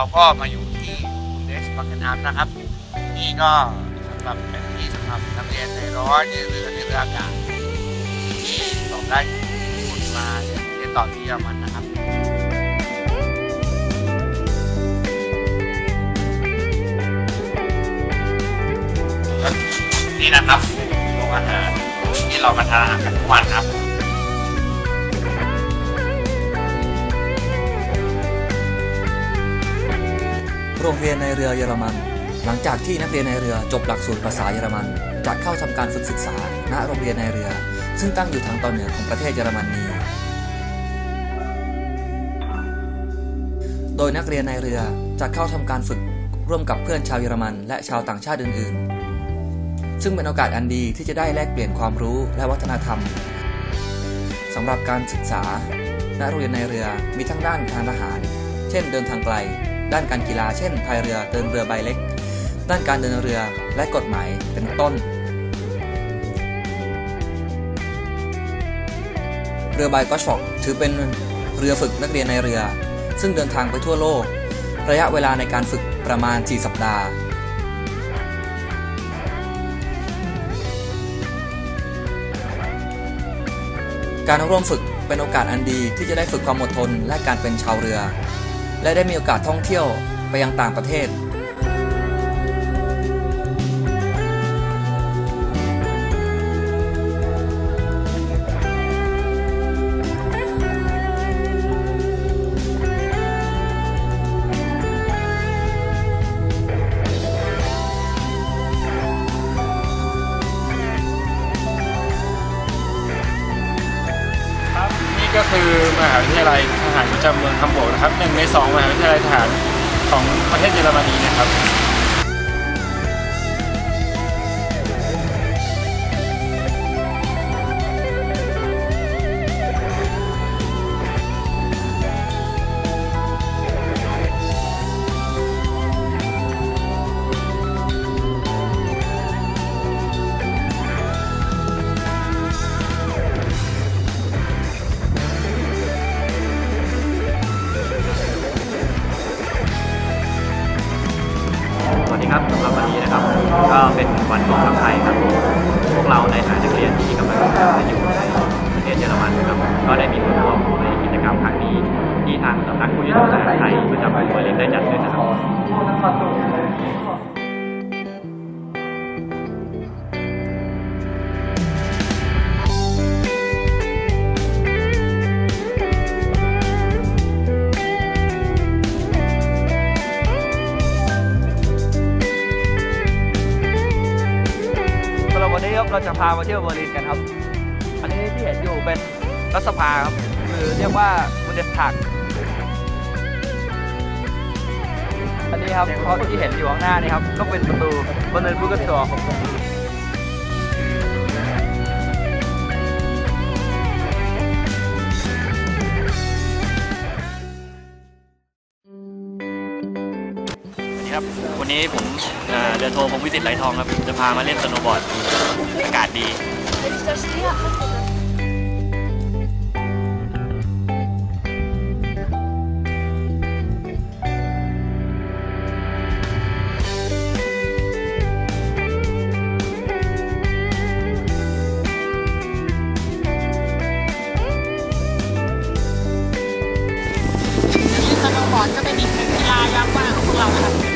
เราก็มาอยู่ที่เดสบังกน้ำนะครับ นี่ก็สำหรับเป็นที่สำหรับนักเรียนในร้อยในเรือในเรืออากาศที่สอบได้ทุนมาเรียนต่อที่เยอรมันนะครับนี่นะครับโรงอาหารที่เรามาทานอาหารกันทุกวันครับ โรงเรียนในเรือเยอรมัน หลังจากที่นักเรียนในเรือจบหลักสูตรภาษาเยอรมันจะเข้าทำการฝึกศึกษาณโรงเรียนในเรือ ซึ่งตั้งอยู่ทางตอนเหนือของประเทศเยอรมนีโดยนักเรียนในเรือจะเข้าทำการฝึกร่วมกับเพื่อนชาวเยอรมัน และชาวต่างชาติอื่น ๆ ซึ่งเป็นโอกาสอันดีที่จะได้แลกเปลี่ยนความรู้และวัฒนธรรมสำหรับการศึกษาณโรงเรียนในเรือมีทั้งด้านการทหาร เช่นเดินทางไกล ด้านการกีฬาเช่นพายเรือเดินเรือใบเล็ก ด้านการเดินเรือและกฎหมายเป็นต้น เรือใบก็ช็อกถือเป็นเรือฝึกนักเรียนในเรือ ซึ่งเดินทางไปทั่วโลก ระยะเวลาในการฝึกประมาณ 4 สัปดาห์การร่วมฝึกเป็นโอกาสอันดีที่จะได้ฝึกความอดทนและการเป็นชาวเรือ และได้มีโอกาสท่องเที่ยวไปยังต่างประเทศ ก็คือมหาวิทยาลัยทหารประจำเมืองฮัมบูร์กนะครับหนึ่งในสองมหาวิทยาลัยทหารของประเทศเยอรมนีนะครับ ครับสำหรับวันนี้นะครับ ก็เป็นวันของทัพไทยครับ พวกเราในฐานะนักเรียนที่กำลังจะอยู่ในประเทศเยอรมันนะครับ ก็ได้มีส่วนร่วมในกิจกรรมครั้งนี้ที่ทางสำนักผู้ยุติธรรมไทยประจำกรุงเบอร์ลินได้จัดขึ้นนะครับ นี้ครับเราจะพามาเที่ยวเบอร์ลินกันครับ อันนี้ที่เห็นอยู่เป็นรัฐสภาครับหรือเรียกว่าบุนเดสทากอันนี้ครับเขาที่เห็นอยู่ข้างหน้านี่ครับก็เป็นประตูบนเนินบุกตอของสวั ครับ วันนี้ผมเอ่อเรือโทพงศ์วิสิตไหลทองครับ จะพามาเล่นสโนว์บอร์ด อากาศดี สโนว์บอร์ดก็เป็นอีกหนึ่งกีฬายอดมากของพวกเรานะครับ